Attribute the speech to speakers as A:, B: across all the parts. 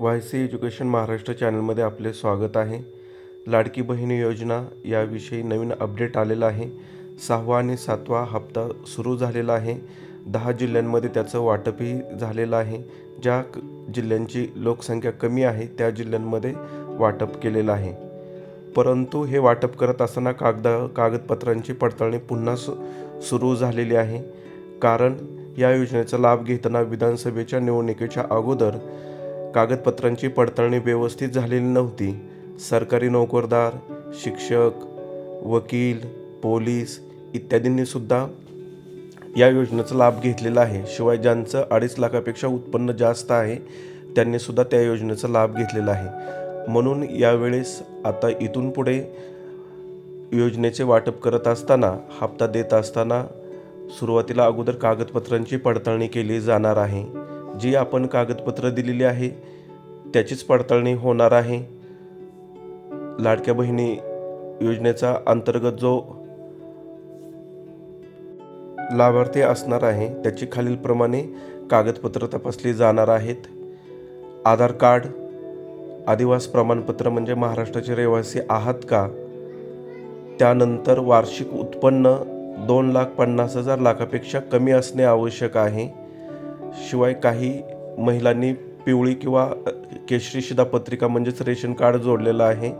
A: Y C education Maharashtra चॅनलमध्ये आपले स्वागत आहे. लाडकी बहिणी योजना याविषयी नवीन अपडेट आलेला आहे. सहावा आणि सातवा हप्ता सुरू झालेला आहे. दहा जिल्ह्यांमध्ये त्याचं वाटपही झालेलं आहे. ज्या जिल्ह्यांची लोकसंख्या कमी आहे त्या जिल्ह्यांमध्ये वाटप केलेलं आहे. परंतु हे वाटप करत असताना कागद कागदपत्रांची पडताळणी पुन्हा सु सुरू झालेली आहे. कारण या योजनेचा लाभ घेताना विधानसभेच्या निवडणुकीच्या अगोदर कागदपत्रांची पडताळणी व्यवस्थित झालेली नव्हती. सरकारी नोकरदार शिक्षक वकील पोलीस इत्यादींनी सुद्धा या योजनेचा लाभ घेतलेला आहे. शिवाय ज्यांचं अडीच लाखापेक्षा उत्पन्न जास्त आहे त्यांनी सुद्धा त्या योजनेचा लाभ घेतलेला आहे. म्हणून यावेळेस आता इथून पुढे योजनेचे वाटप करत असताना हप्ता देत असताना सुरुवातीला अगोदर कागदपत्रांची पडताळणी केली जाणार आहे. जी आपण कागदपत्र दिलेली आहे त्याचीच पडताळणी होणार आहे. लाडक्या बहिणी योजनेचा अंतर्गत जो लाभार्थी असणार आहे त्याची खालीलप्रमाणे कागदपत्र तपासली जाणार आहेत. आधार कार्ड आदिवास प्रमाणपत्र म्हणजे महाराष्ट्राचे रहिवासी आहात का? त्यानंतर वार्षिक उत्पन्न दोन लाख पन्नास हजार लाखापेक्षा कमी असणे आवश्यक आहे. शिवाय काही महिलांनी पिवळी किंवा केशरी शिधापत्रिका म्हणजेच रेशन कार्ड जोडलेलं आहे.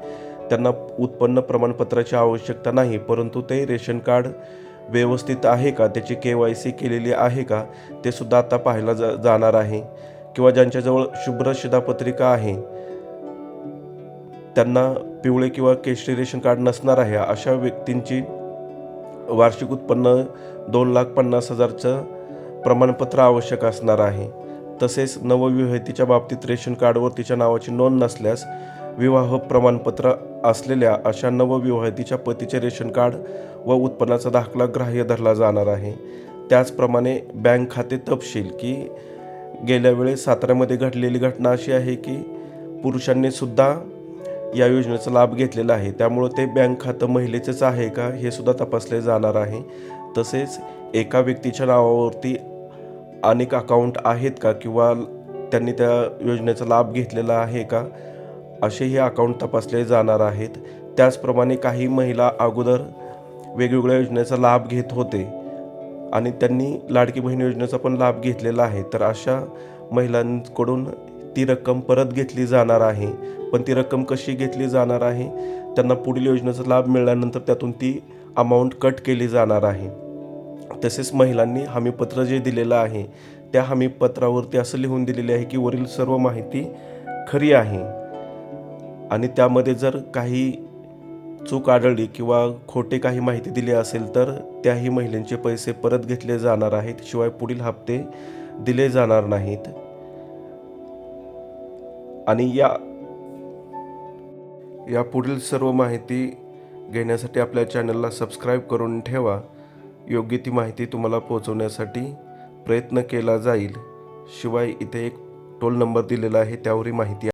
A: त्यांना उत्पन्न प्रमाणपत्राची आवश्यकता नाही परंतु ते रेशन कार्ड व्यवस्थित आहे का? त्याची के वाय सी केलेली आहे का? ते सुद्धा आता पाहायला जा जाणार आहे. किंवा ज्यांच्याजवळ शुभ्र शिधापत्रिका आहे त्यांना पिवळे किंवा केशरी रेशन कार्ड नसणार आहे. अशा व्यक्तींची वार्षिक उत्पन्न दोन लाख पन्नास हजारचं प्रमाणपत्र आवश्यक असणार आहे. तसेच नवविवाहितीच्या बाबतीत रेशन कार्डवर तिच्या नावाची नोंद नसल्यास विवाह प्रमाणपत्र असलेल्या अशा नवविवाहितीच्या पतीचे रेशन कार्ड व उत्पन्नाचा दाखला ग्राह्य धरला जाणार आहे. त्याचप्रमाणे बँक खाते तपशील की गेल्या वेळेस साताऱ्यामध्ये घडलेली घटना अशी आहे की पुरुषांनी सुद्धा या योजनेचा लाभ घेतलेला आहे. त्यामुळं ते बँक खातं महिलेचंच आहे का हे सुद्धा तपासले जाणार आहे. तसेच एका व्यक्तीच्या नावावरती अनेक अकाउंट आहेत का? किंवा त्यांनी त्या योजनेचा लाभ घेतलेला आहे का? असेही अकाउंट तपासले जाणार आहेत. त्याचप्रमाणे काही महिला अगोदर वेगवेगळ्या योजनेचा लाभ घेत होते आणि त्यांनी लाडकी बहीण योजनेचा पण लाभ घेतलेला आहे. तर अशा महिलांकडून ती रक्कम परत घेतली जाणार आहे. पण ती रक्कम कशी घेतली जाणार आहे? त्यांना पुढील योजनेचा लाभ मिळाल्यानंतर त्यातून ती अमाऊंट कट केली जाणार आहे. तसेच महिलांनी हमीपत्र जे दिलेलं आहे त्या हमीपत्रावरती असं लिहून दिलेले आहे की वरील सर्व माहिती खरी आहे. आणि त्यामध्ये जर काही चूक आढळली किंवा खोटे काही माहिती दिली असेल तर त्याही महिलांचे पैसे परत घेतले जाणार आहेत शिवाय पुढील हप्ते दिले जाणार नाहीत. आणि या या पुढील सर्व माहिती घेण्यासाठी आपल्या चॅनलला सबस्क्राईब करून ठेवा. योग्य ती माहिती तुम्हाला पोहोचवण्यासाठी प्रयत्न केला जाईल. शिवाय इथे एक टोल नंबर दिलेला आहे त्यावरही माहिती